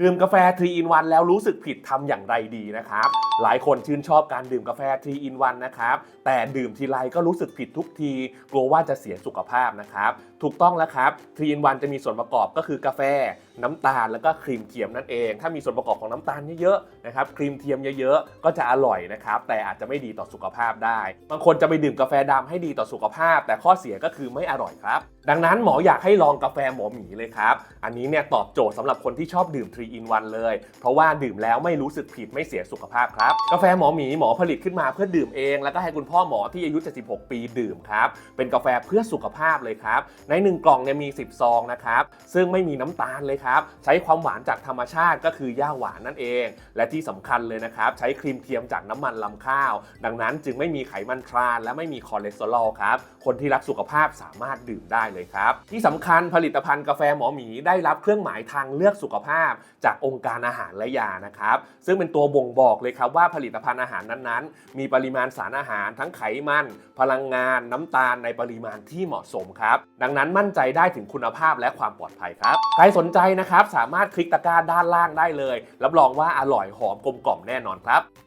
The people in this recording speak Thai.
ดื่มกาแฟ3 in 1แล้วรู้สึกผิดทำอย่างไรดีนะครับ หลายคนชื่นชอบการดื่มกาแฟ3 in 1นะครับ แต่ดื่มทีไรก็รู้สึกผิดทุกที กลัวว่าจะเสียสุขภาพนะครับ ถูกต้องแล้วครับ3 in 1จะมีส่วนประกอบก็คือกาแฟ น้ำตาลแล้วก็ครีมเทียมนั่นเอง ถ้ามีส่วนประกอบของน้ำตาลเยอะๆนะครับ ครีมเทียมเยอะๆ ก็จะอร่อยนะครับ แต่อาจจะไม่ดีต่อสุขภาพได้ บางคนจะไปดื่มกาแฟดำให้ดีต่อสุขภาพ แต่ข้อเสียก็คือไม่อร่อยครับ ดังนั้นหมออยากให้ลองกาแฟหมอหมีเลยครับ อันนี้เนี่ยตอบโจทย์สำหรับคนที่ชอบดื่ม3 in 1 เลย เพราะว่าดื่มแล้วไม่รู้สึกผิดไม่เสียสุขภาพครับ กาแฟหมอหมีหมอผลิตขึ้นมาเพื่อดื่มเอง แล้วก็ให้คุณพ่อหมอที่อายุ 76 ปีดื่มครับ เป็นกาแฟเพื่อสุขภาพเลยครับ ใน 1 กล่องเนี่ยมี 10 ซองนะครับ ซึ่งไม่มีน้ำตาลเลยครับ ใช้ความหวานจากธรรมชาติก็คือย่าหวานนั่นเอง และที่สำคัญเลยนะครับ ใช้ครีมเทียมจากน้ำมันลำข้าว ดังนั้นจึงไม่มีไขมันทราน และไม่มีคอเลสเตอรอลครับ คนที่รักสุขภาพสามารถดื่มได้เลยครับ ที่สำคัญผลิตภัณฑ์กาแฟหมอหมีได้รับเครื่องหมายทางเลือกสุขภาพ จากองค์การอาหารและยานะครับซึ่งเป็นตัวบ่งบอกเลยครับว่าผลิตภัณฑ์อาหารนั้นๆ มีปริมาณสารอาหารทั้งไขมัน พลังงาน น้ำตาลในปริมาณที่เหมาะสมครับ ดังนั้นมั่นใจได้ถึงคุณภาพและความปลอดภัยครับใครสนใจนะครับสามารถคลิกตะกร้าด้านล่างได้เลย รับรองว่าอร่อยหอมกลมกล่อมแน่นอนครับ